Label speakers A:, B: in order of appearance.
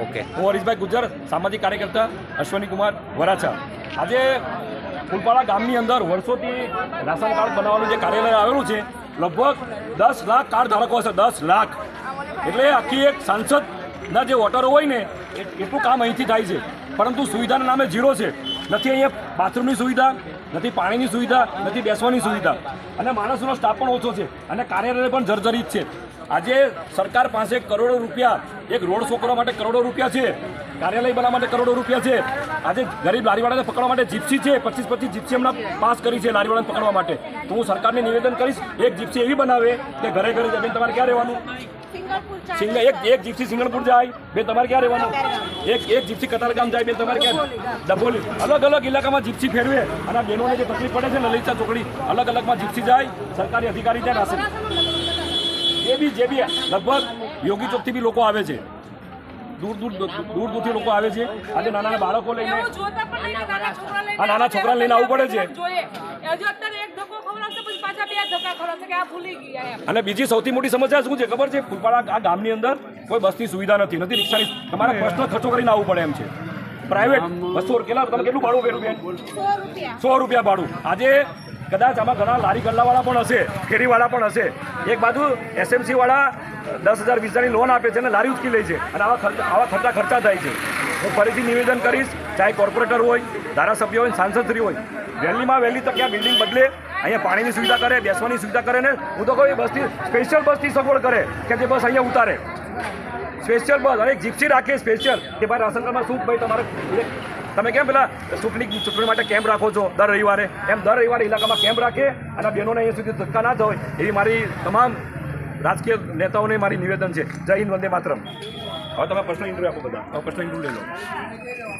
A: Okay.
B: હું હરીશભાઈ ગુજર સામાજિક કાર્યકર્તા, અશ્વની કુમાર વરાછા. આજે ફૂલપાડા ગામની અંદર વર્ષોથી રાશન કાર્ડ બનાવવાનું જે કાર્યાલય આવેલું છે, લગભગ દસ લાખ કાર્ડ ધારકો હશે, દસ લાખ. એટલે આખી એક સાંસદના જે વોટરો હોય ને એટલું કામ અહીંથી થાય છે. પરંતુ સુવિધાના નામે ઝીરો છે. નથી અહીંયા બાથરૂમની સુવિધા, નથી પાણીની સુવિધા, નથી બેસવાની સુવિધા. અને માણસોનો સ્ટાફ પણ ઓછો છે. અને કાર્યાલય પણ જર્જરિત છે. આજે સરકાર પાસે કરોડો રૂપિયા એક રોડ શો કરવા માટે કરોડો રૂપિયા છે કાર્યાલય બનાવવા માટે કરોડો રૂપિયા છે. આજે ગરીબ લારીવાળાને પકડવા માટે જીપ્સી છે પચીસ પચીસ જીપ્સી હમણાં પાસ કરી છે લારીવાળાને પકડવા માટે. તો હું સરકારને નિવેદન કરીશ એક જીપ્સી એવી બનાવે કે ઘરે ઘરે જમીન તમારે ક્યાં રહેવાનું? સિંગ એક એક જીપ્સી સિંગણપુર જાય બે તમારે ક્યાં રહેવાનું? એક એક જીપ્સી કતારગામ જાય બે તમારે ક્યાં? ડભોલી અલગ અલગ ઇલાકામાં જીપ્સી ફેરવે અને બહેનોને જે તકલીફ પડે છે લલિતા ચોકડી અલગ અલગમાં જીપ્સી જાય સરકારી અધિકારી જાય રાશન જે બી જે બી લગભગ યોગી ચોકથી બી લોકો આવે છે. દૂર દૂર દૂર દૂરથી લોકો આવે છે. આજે નાના નાના બાળકો લઈને
C: એવું જોતા પણ નહીં કે નાના છોકરા લઈને
B: આ નાના છોકરાને લઈને આવવું પડે છે.
C: જોઈએ. હજુ અત્યારે એક ધક્કો ખવડાવશે પછી પાછા બે ધક્કા ખવડાવશે કે આ ભૂલી ગયા એમ.
B: અને બીજી સૌથી મોટી સમસ્યા શું છે? ખબર છે? ફૂલપાડા આ ગામની અંદર કોઈ બસની સુવિધા નથી નથી રિક્ષાની. તમારે પર્સનલ ખર્ચો કરીને આવવું પડે એમ છે. પ્રાઇવેટ બસો કેટલા તમે કેટલું ભાડું પેલું બેન? સો રૂપિયા ભાડું. આજે કદાચ આમાં ઘણા લારી ગલ્લાવાળા પણ હશે ફેરીવાળા પણ હશે. એક બાજુ એસએમસીવાળા દસ હજાર વીસ હજારની લોન આપે છે અને લારી ઉચકી લે છે. અને આવા આવા ખર્ચા ખર્ચા થાય છે. હું ફરીથી નિવેદન કરીશ, ચાહે કોર્પોરેટર હોય, ધારાસભ્ય હોય, સાંસદશ્રી હોય, વહેલીમાં વહેલી તકે આ બિલ્ડિંગ બદલે, અહીંયા પાણીની સુવિધા કરે, બેસવાની સુવિધા કરે ને હું તો કહું એ બસથી સ્પેશિયલ બસથી સગવડ કરે કે જે બસ અહીંયા ઉતારે. સ્પેશિયલ બસ, અને જીપ્સી રાખે સ્પેશિયલ કે ભાઈ રાશન કાર્ડમાં શું ભાઈ તમારે તમે કેમ પેલા ચૂંટણી ચૂંટણી માટે કેમ્પ રાખો છો દર રવિવારે? એમ દર રવિવારે ઇલાકામાં કેમ્પ રાખે અને બહેનોને અહીંયા સુધી ધક્કા ના થાય એવી મારી તમામ રાજકીય નેતાઓને મારી નિવેદન છે. જય હિન્દ વંદે માતરમ. હવે તમે પર્સનલ ઇન્ટરવ્યૂ આપો બધા. પર્સનલ ઇન્ટરવ્યૂ લઈ લો.